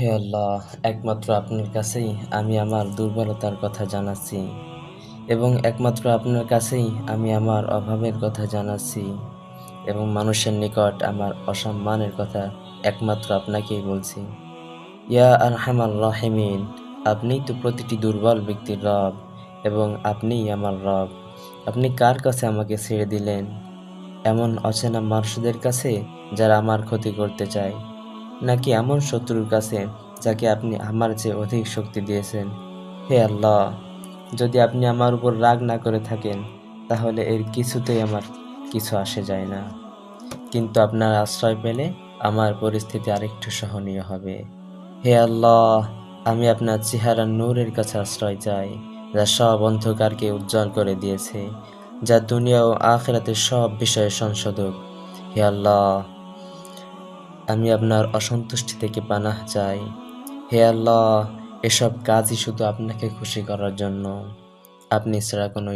হে আল্লাহ, একমাত্র আপনার কাছেই আমি আমার দুর্বলতার কথা জানাচ্ছি এবং একমাত্র আপনার কাছেই আমি আমার অভাবের কথা জানাচ্ছি এবং মানুষের নিকট আমার অসম্মানের কথা একমাত্র আপনাকেই বলছি। ইয়া আরহামার রাহিমিন আপনিই তো প্রতিটি দুর্বল ব্যক্তির রব এবং আপনিই আমার রব। আপনি কার কাছে আমাকে ছেড়ে দিলেন? এমন অচেনা মানুষদের কাছে যারা আমার ক্ষতি করতে চায়। নাকি এমন শত্রুর কাছে যাকে আপনি আমার চেয়ে অধিক শক্তি দিয়েছেন? হে আল্লাহ, যদি আপনি আমার উপর রাগ না করে থাকেন, তাহলে এর কিছুতেই আমার কিছু আসে যায় না। কিন্তু আপনার আশ্রয় পেলে আমার পরিস্থিতি আরেকটু সহনীয় হবে। হে আল্লাহ, আমি আপনার চেহারা নূরের কাছে আশ্রয় চাই, যা সব অন্ধকারকে উজ্জ্বল করে দিয়েছে, যা দুনিয়া ও আখেরাতের সব বিষয়ে সংশোধক। হে আল্লাহ আমি আপনার অসন্তুষ্টি থেকে পানাহ চাই। হে আল্লাহ, এসব কাজই শুধু আপনাকে খুশি করার জন্য। আপনি ছাড়া কোনো